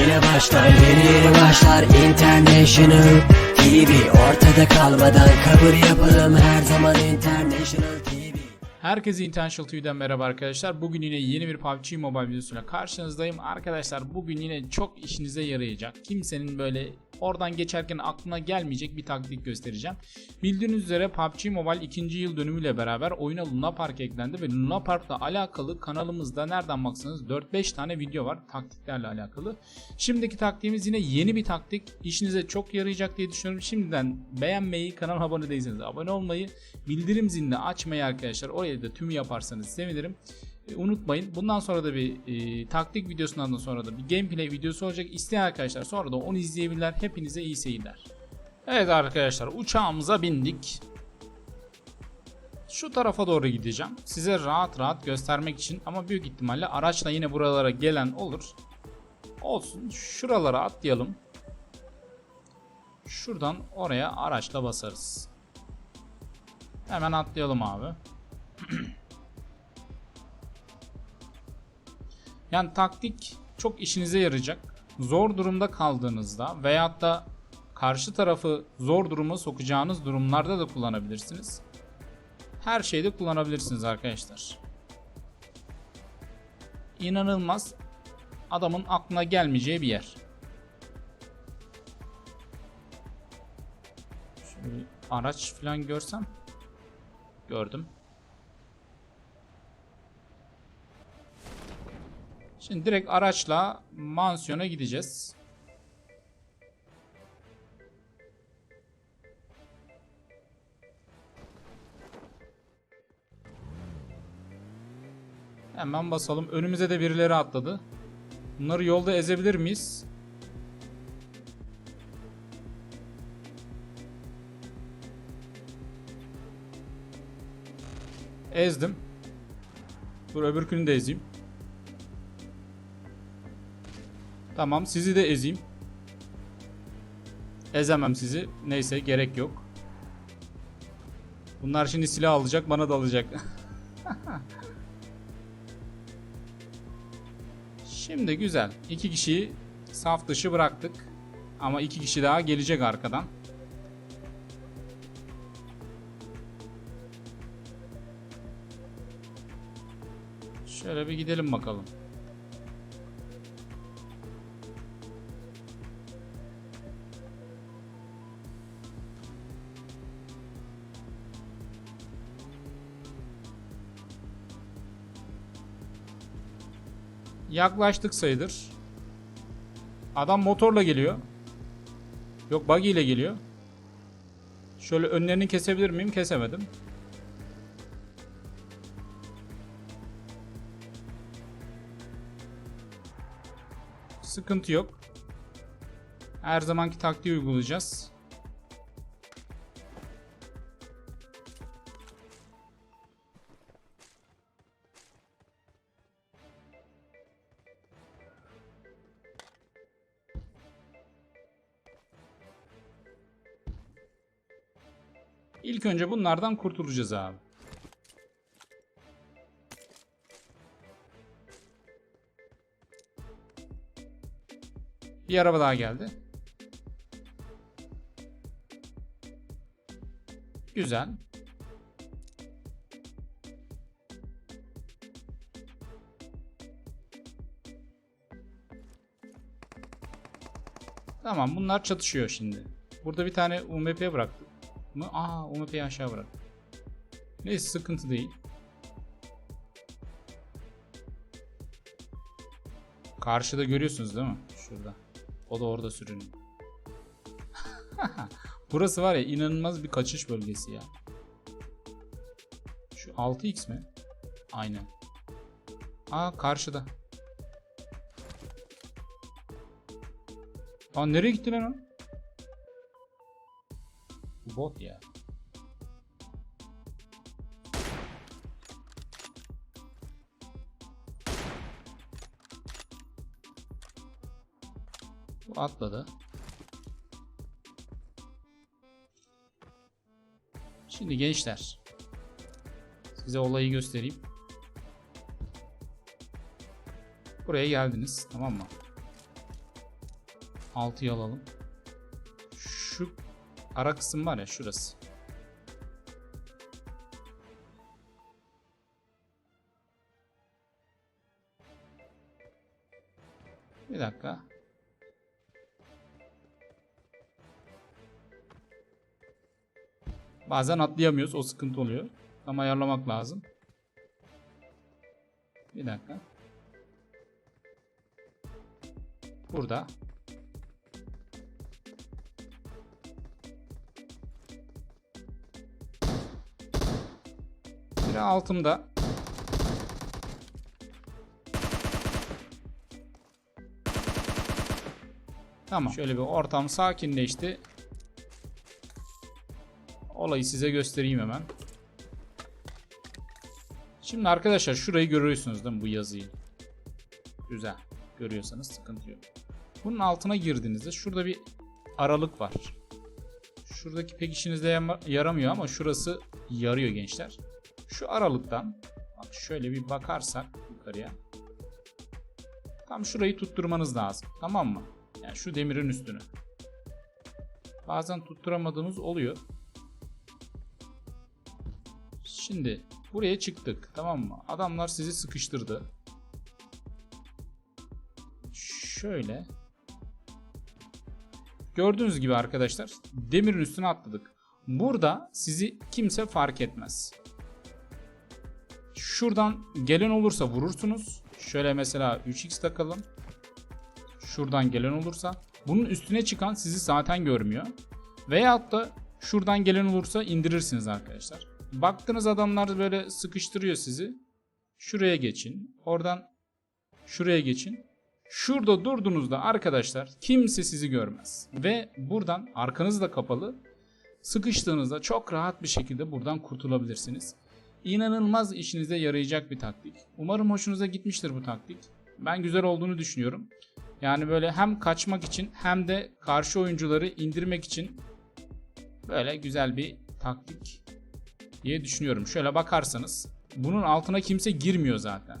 Yine başlar yeni yeni başlar International TV Ortada kalmadan kabul yapalım her zaman International TV Herkese Intentional TV'den merhaba arkadaşlar. Bugün yine yeni bir PUBG Mobile videosuyla karşınızdayım. Arkadaşlar bugün yine çok işinize yarayacak. Kimsenin böyle oradan geçerken aklına gelmeyecek bir taktik göstereceğim. Bildiğiniz üzere PUBG Mobile 2. yıl dönümüyle beraber oyuna Luna Park eklendi ve Luna Park'la alakalı kanalımızda nereden baksanız 4-5 tane video var taktiklerle alakalı. Şimdiki taktiğimiz yine yeni bir taktik. İşinize çok yarayacak diye düşünüyorum. Şimdiden beğenmeyi, kanala abone değilseniz abone olmayı, bildirim zilini açmayı arkadaşlar oraya da tüm yaparsanız sevinirim. E, unutmayın. Bundan sonra da bir e, taktik videosundan da sonra da bir gameplay videosu olacak. İsteyen arkadaşlar sonra da onu izleyebilirler. Hepinize iyi seyirler. Evet arkadaşlar uçağımıza bindik. Şu tarafa doğru gideceğim. Size rahat rahat göstermek için ama büyük ihtimalle araçla yine buralara gelen olur. Olsun. Şuralara atlayalım. Şuradan oraya araçla basarız. Hemen atlayalım abi. yani taktik çok işinize yarayacak. Zor durumda kaldığınızda veyahut da karşı tarafı zor duruma sokacağınız durumlarda da kullanabilirsiniz. Her şeyde kullanabilirsiniz arkadaşlar. İnanılmaz adamın aklına gelmeyeceği bir yer. Bir araç falan görsem. Gördüm. Şimdi direkt araçla mansiyona gideceğiz. Hemen basalım. Önümüze de birileri atladı. Bunları yolda ezebilir miyiz? Ezdim. Dur öbürkünü de ezeyim. Tamam sizi de ezeyim. Ezemem sizi. Neyse gerek yok. Bunlar şimdi silah alacak bana da alacak. Şimdi güzel. İki kişiyi saf dışı bıraktık. Ama iki kişi daha gelecek arkadan. Şöyle bir gidelim bakalım. Yaklaştık sayılır. Adam motorla geliyor. Yok buggy ile geliyor. Şöyle önlerini kesebilir miyim? Kesemedim. Sıkıntı yok. Her zamanki taktiği uygulayacağız. İlk önce bunlardan kurtulacağız abi. Bir araba daha geldi. Güzel. Tamam bunlar çatışıyor şimdi. Burada bir tane UMP bıraktık mı? Aa UMP'yi aşağı bırak. Neyse sıkıntı değil. Karşıda görüyorsunuz değil mi? Şurada. O da orada sürünüyor. Burası var ya inanılmaz bir kaçış bölgesi ya. Şu 6x mi? Aynen. Aa karşıda. Aa nereye gitti lan o? Bot ya. Bu atladı. Şimdi gençler. Size olayı göstereyim. Buraya geldiniz tamam mı? 6'yı alalım. Ara kısım var ya şurası. Bir dakika. Bazen atlayamıyoruz. O sıkıntı oluyor. Tam ayarlamak lazım. Bir dakika. Burada. Biri altımda. Tamam. Şöyle bir ortam sakinleşti. Olayı size göstereyim hemen. Şimdi arkadaşlar şurayı görüyorsunuz değil mi bu yazıyı? Güzel. Görüyorsanız sıkıntı yok. Bunun altına girdiğinizde şurada bir aralık var. Şuradaki pek işinizde yama- yaramıyor ama şurası yarıyor gençler. Şu aralıktan bak şöyle bir bakarsak yukarıya. Tam şurayı tutturmanız lazım. Tamam mı? Yani şu demirin üstünü. Bazen tutturamadığımız oluyor. Şimdi buraya çıktık tamam mı? Adamlar sizi sıkıştırdı. Şöyle. Gördüğünüz gibi arkadaşlar demirin üstüne atladık. Burada sizi kimse fark etmez. Şuradan gelen olursa vurursunuz. Şöyle mesela 3x takalım. Şuradan gelen olursa. Bunun üstüne çıkan sizi zaten görmüyor. Veyahut da şuradan gelen olursa indirirsiniz arkadaşlar. Baktığınız adamlar böyle sıkıştırıyor sizi. Şuraya geçin. Oradan şuraya geçin. Şurada durduğunuzda arkadaşlar kimse sizi görmez. Ve buradan arkanız da kapalı. Sıkıştığınızda çok rahat bir şekilde buradan kurtulabilirsiniz. İnanılmaz işinize yarayacak bir taktik. Umarım hoşunuza gitmiştir bu taktik. Ben güzel olduğunu düşünüyorum. Yani böyle hem kaçmak için hem de karşı oyuncuları indirmek için böyle güzel bir taktik diye düşünüyorum. Şöyle bakarsanız bunun altına kimse girmiyor zaten.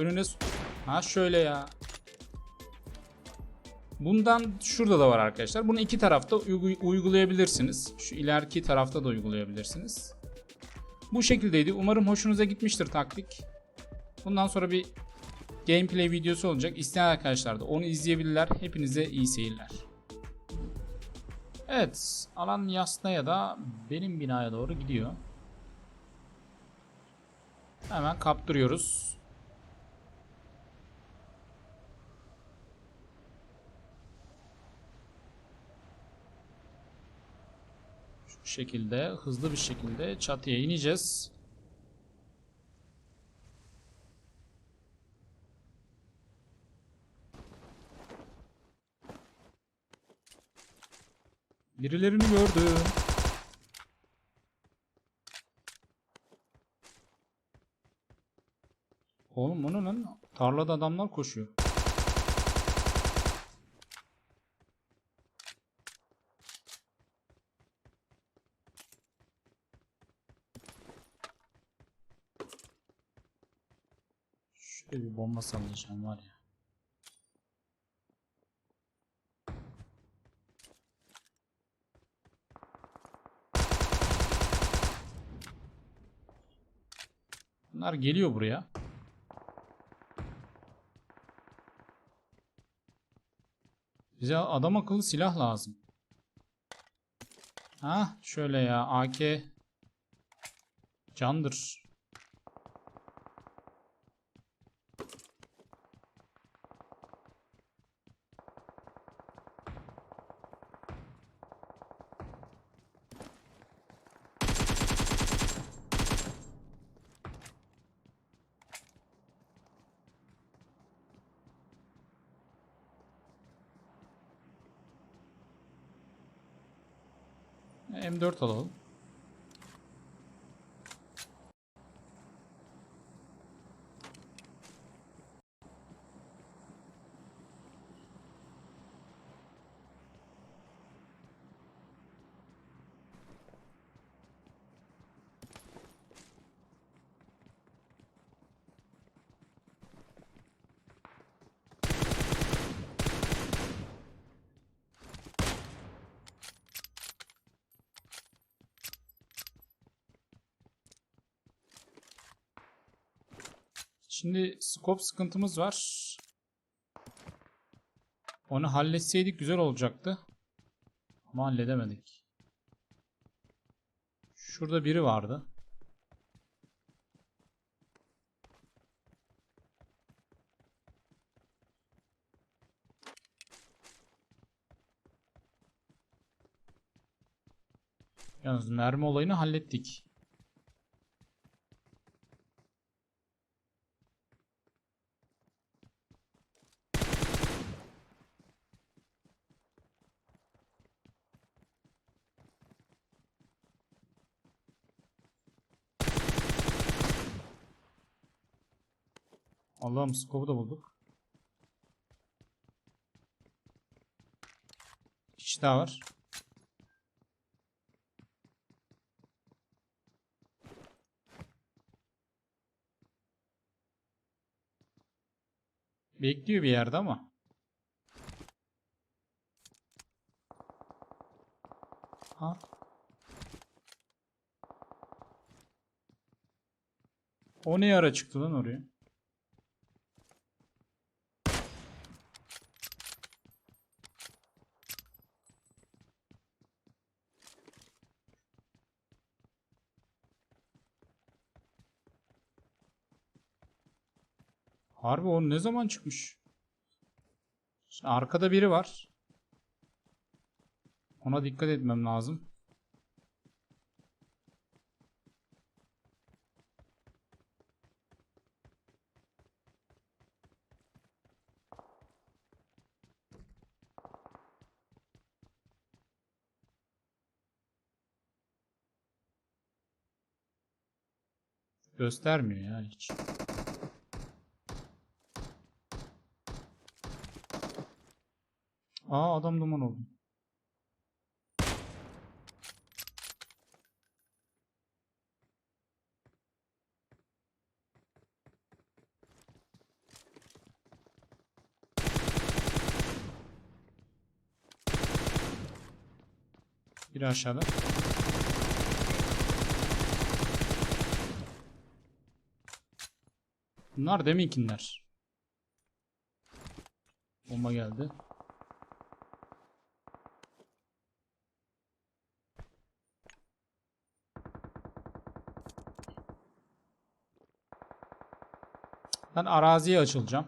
Önüne ha şöyle ya. Bundan şurada da var arkadaşlar. Bunu iki tarafta uygu- uygulayabilirsiniz. Şu ileriki tarafta da uygulayabilirsiniz. Bu şekildeydi. Umarım hoşunuza gitmiştir taktik. Bundan sonra bir gameplay videosu olacak. İsteyen arkadaşlar da onu izleyebilirler. Hepinize iyi seyirler. Evet. Alan Yasna'ya da benim binaya doğru gidiyor. Hemen kaptırıyoruz. Şekilde hızlı bir şekilde çatıya ineceğiz. Birilerini gördüm. Oğlum ne lan? Tarlada adamlar koşuyor. Şöyle bir bomba sallayacağım var ya. Bunlar geliyor buraya. Bize adam akıllı silah lazım. Ha şöyle ya AK candır. M4 alalım. Şimdi scope sıkıntımız var. Onu halletseydik güzel olacaktı. Ama halledemedik. Şurada biri vardı. Yalnız mermi olayını hallettik. Allah'ım scope'u da bulduk. Bir daha var. Bekliyor bir yerde ama. Ha. O ne ara çıktı lan oraya? Harbi o ne zaman çıkmış? Şimdi arkada biri var. Ona dikkat etmem lazım. Göstermiyor ya hiç. Aa adam duman oldu. Biri aşağıda. Bunlar deminkinler. Bomba geldi. Ben araziye açılacağım.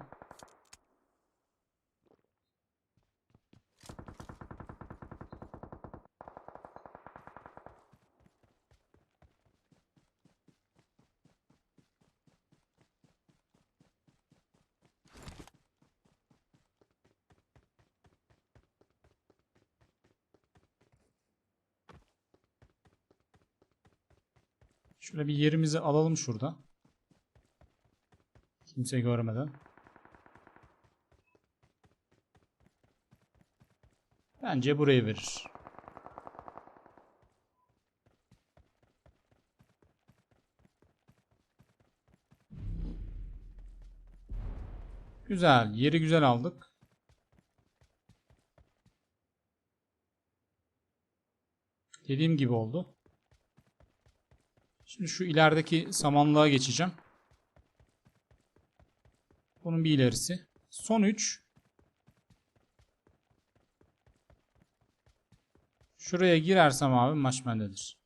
Şöyle bir yerimizi alalım şurada. Kimse görmeden. Bence burayı verir. Güzel. Yeri güzel aldık. Dediğim gibi oldu. Şimdi şu ilerideki samanlığa geçeceğim. Bunun bir ilerisi. Son 3. Şuraya girersem abi maç bendedir.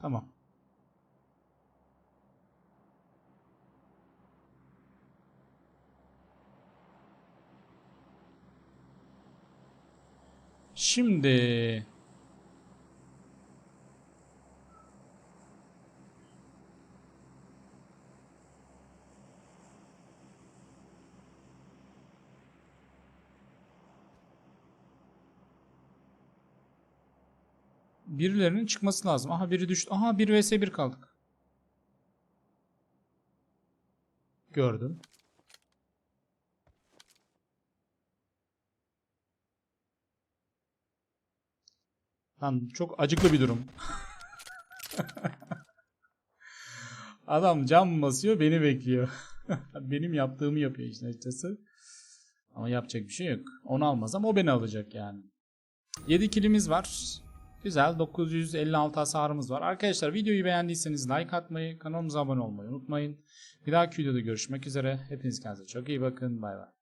Tamam. Şimdi birilerinin çıkması lazım. Aha biri düştü. Aha 1 vs 1 kaldık. Gördüm. Lan çok acıklı bir durum. Adam cam basıyor beni bekliyor. Benim yaptığımı yapıyor işte açıkçası. Ama yapacak bir şey yok. Onu almazsam o beni alacak yani. 7 kilimiz var. Güzel 956 hasarımız var. Arkadaşlar videoyu beğendiyseniz like atmayı, kanalımıza abone olmayı unutmayın. Bir dahaki videoda görüşmek üzere. Hepiniz kendinize çok iyi bakın. Bay bay.